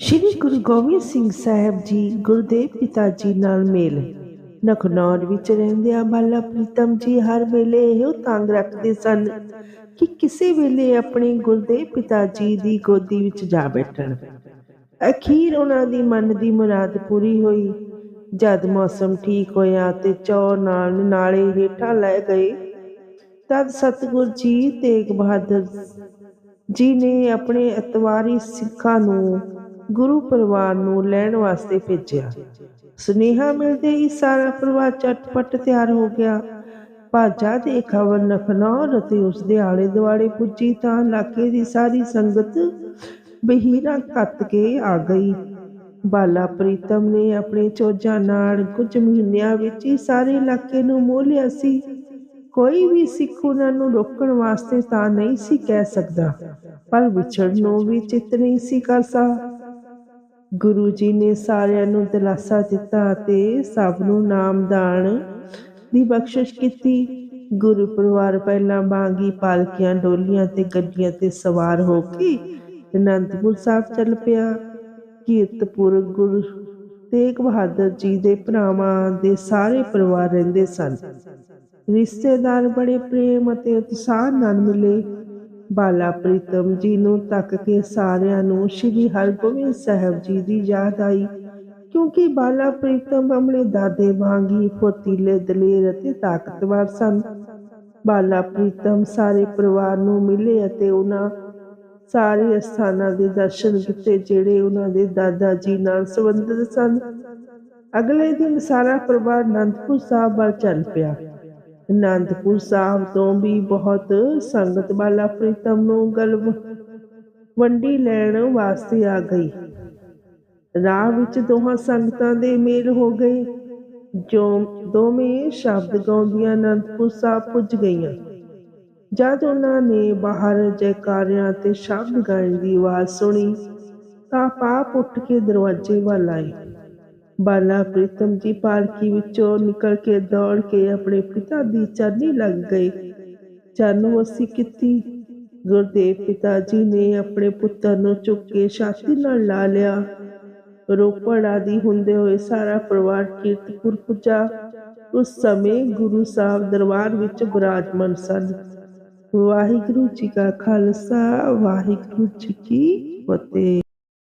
ਸ਼੍ਰੀ ਗੁਰੂ ਗੋਬਿੰਦ ਸਿੰਘ ਸਾਹਿਬ ਜੀ ਗੁਰਦੇਵ ਪਿਤਾ ਜੀ ਨਾਲ ਮੇਲ। ਨਖਨੌਰ ਵਿੱਚ ਰਹਿੰਦਿਆਂ ਬਾਲਾ ਪ੍ਰੀਤਮ ਜੀ ਹਰ ਵੇਲੇ ਇਹੋ ਤੰਗ ਰੱਖਦੇ ਸਨ ਕਿ ਕਿਸੇ ਵੇਲੇ ਆਪਣੇ ਗੁਰਦੇਵ ਪਿਤਾ ਜੀ ਦੀ ਗੋਦੀ ਵਿੱਚ ਜਾ ਬੈਠਣ। ਅਖੀਰ ਉਹਨਾਂ ਦੀ ਮਨ ਦੀ ਮੁਰਾਦ ਪੂਰੀ ਹੋਈ। ਜਦ ਮੌਸਮ ਠੀਕ ਹੋਇਆ ਤੇ ਚੌ ਨਾਲ ਨਾਲੇ ਹੇਠਾਂ ਲੈ ਗਏ, ਤਦ ਸਤਿਗੁਰ ਜੀ ਤੇਗ ਬਹਾਦਰ ਜੀ ਨੇ ਆਪਣੇ ਅਤਵਾਰੀ ਸਿੱਖਾਂ ਨੂੰ ਗੁਰੂ ਪਰਿਵਾਰ ਨੂੰ ਲੈਣ ਵਾਸਤੇ ਭੇਜਿਆ। ਸੁਨੇਹਾ ਮਿਲਦੇ ਹੀ ਸਾਰਾ ਪਰਿਵਾਰ ਝਟਪਟ ਤਿਆਰ ਹੋ ਗਿਆ। ਭਾਜਾ ਦੇ ਖਬਰ ਨਖਨੌਰ ਅਤੇ ਉਸ ਦੇ ਆਲੇ ਦੁਆਲੇ ਪੁੱਜੀ ਤਾਂ ਇਲਾਕੇ ਦੀ ਸਾਰੀ ਸੰਗਤ ਬਹੀਰਾ ਕੱਤ ਕੇ ਆ ਗਈ। ਬਾਲਾ ਪ੍ਰੀਤਮ ਨੇ ਆਪਣੇ ਚੋਜਾਂ ਨਾਲ ਕੁਝ ਮਹੀਨਿਆਂ ਵਿੱਚ ਹੀ ਸਾਰੇ ਇਲਾਕੇ ਨੂੰ ਮੋਹ ਲਿਆ ਸੀ। ਕੋਈ ਵੀ ਸਿੱਖ ਉਹਨਾਂ ਨੂੰ ਰੋਕਣ ਵਾਸਤੇ ਤਾਂ ਨਹੀਂ ਸੀ ਕਹਿ ਸਕਦਾ। ਪਰ ਵਿਛੜ ਨੂੰ ਵੀ ਚਿੱਤ ਨਹੀਂ ਸੀ ਕਰ ਸਾ ਗੁਰੂ ਜੀ ਨੇ ਸਾਰਿਆਂ ਨੂੰ ਦਿਲਾਸਾ ਦਿੱਤਾ ਅਤੇ ਸਭ ਨੂੰ ਨਾਮਦਾਨ ਦੀ ਬਖਸ਼ਿਸ਼ ਕੀਤੀ। ਗੁਰੂ ਪਰਿਵਾਰ ਪਹਿਲਾਂ ਬਾਗੀ ਪਾਲਕੀਆਂ, ਡੋਲੀਆਂ ਤੇ ਗੱਡੀਆਂ ਤੇ ਸਵਾਰ ਹੋ ਕੇ ਅਨੰਦਪੁਰ ਸਾਹਿਬ ਚੱਲ ਪਿਆ। ਕੀਰਤਪੁਰ ਗੁਰੂ ਤੇਗ ਬਹਾਦਰ ਜੀ ਦੇ ਭਰਾਵਾਂ ਦੇ ਸਾਰੇ ਪਰਿਵਾਰ ਰਹਿੰਦੇ ਸਨ। ਰਿਸ਼ਤੇਦਾਰ ਬੜੇ ਪ੍ਰੇਮ ਅਤੇ ਉਤਸ਼ਾਹ ਨਾਲ ਮਿਲੇ। ਬਾਲਾ ਪ੍ਰੀਤਮ ਜੀ ਨੂੰ ਤੱਕ ਕੇ ਸਾਰਿਆਂ ਨੂੰ ਸ੍ਰੀ ਹਰਗੋਬਿੰਦ ਸਾਹਿਬ ਜੀ ਦੀ ਯਾਦ ਆਈ, ਕਿਉਂਕਿ ਬਾਲਾ ਪ੍ਰੀਤਮ ਆਪਣੇ ਦਾਦੇ ਵਾਂਗੀ ਫੁਰਤੀਲੇ, ਦਲੇਰ ਅਤੇ ਤਾਕਤਵਰ ਸਨ। ਬਾਲਾ ਪ੍ਰੀਤਮ ਸਾਰੇ ਪਰਿਵਾਰ ਨੂੰ ਮਿਲੇ ਅਤੇ ਉਹਨਾਂ ਸਾਰੇ ਸਥਾਨਾਂ ਦੇ ਦਰਸ਼ਨ ਕੀਤੇ, ਜਿਹੜੇ ਉਹਨਾਂ ਦੇ ਦਾਦਾ ਜੀ ਨਾਲ ਸੰਬੰਧਿਤ ਸਨ। ਅਗਲੇ ਦਿਨ ਸਾਰਾ ਪਰਿਵਾਰ ਅਨੰਦਪੁਰ ਸਾਹਿਬ ਵੱਲ ਚੱਲ ਪਿਆ। ਅਨੰਦਪੁਰ ਸਾਹਿਬ ਤੋਂ ਵੀ ਬਹੁਤ ਸੰਗਤ ਵਾਲਾ ਪ੍ਰੀਤਮ ਨੂੰ ਗਲਵ ਵੰਡੀ ਲੈਣ ਵਾਸਤੇ ਆ ਗਈ। ਰਾਹ ਵਿੱਚ ਦੋਹਾਂ ਸੰਗਤਾਂ ਦੇ ਮੇਲ ਹੋ ਗਏ, ਜੋ ਦੋਵੇਂ ਸ਼ਬਦ ਗਾਉਂਦੀਆਂ ਅਨੰਦਪੁਰ ਸਾਹਿਬ ਪੁੱਜ ਗਈਆਂ। ਜਦ ਉਹਨਾਂ ਨੇ ਬਾਹਰ ਜੈਕਾਰਿਆਂ ਤੇ ਸ਼ਬਦ ਗਾਇਨ ਦੀ ਆਵਾਜ਼ ਸੁਣੀ, ਤਾਂ ਪਾਪ ਉੱਠ ਕੇ ਦਰਵਾਜ਼ੇ ਵੱਲ ਆਏ। ਬਾਲਾ ਪ੍ਰੀਤਮ ਜੀ ਪਾਲਕੀ ਵਿੱਚੋਂ ਨਿਕਲ ਕੇ ਦੌੜ ਕੇ ਆਪਣੇ ਪਿਤਾ ਦੀ ਚਾਨੀ ਲੱਗ ਗਏ। ਚਰਨ ਵਸੀ ਕੀਤੀ। ਗੁਰਦੇਵ ਪਿਤਾ ਜੀ ਨੇ ਆਪਣੇ ਪੁੱਤਰ ਨੂੰ ਚੁੱਕ ਕੇ ਛਾਤੀ ਨਾਲ ਲਾ ਲਿਆ। ਰੋਪੜ ਆਦਿ ਹੁੰਦੇ ਹੋਏ ਸਾਰਾ ਪਰਿਵਾਰ ਕੀਰਤਪੁਰ ਪੁੱਜਾ। ਉਸ ਸਮੇਂ ਗੁਰੂ ਸਾਹਿਬ ਦਰਬਾਰ ਵਿੱਚ ਬਿਰਾਜਮਾਨ ਸਨ। ਵਾਹਿਗੁਰੂ ਜੀ ਕਾ ਖਾਲਸਾ, ਵਾਹਿਗੁਰੂ ਜੀ ਕੀ ਫਤਿਹ।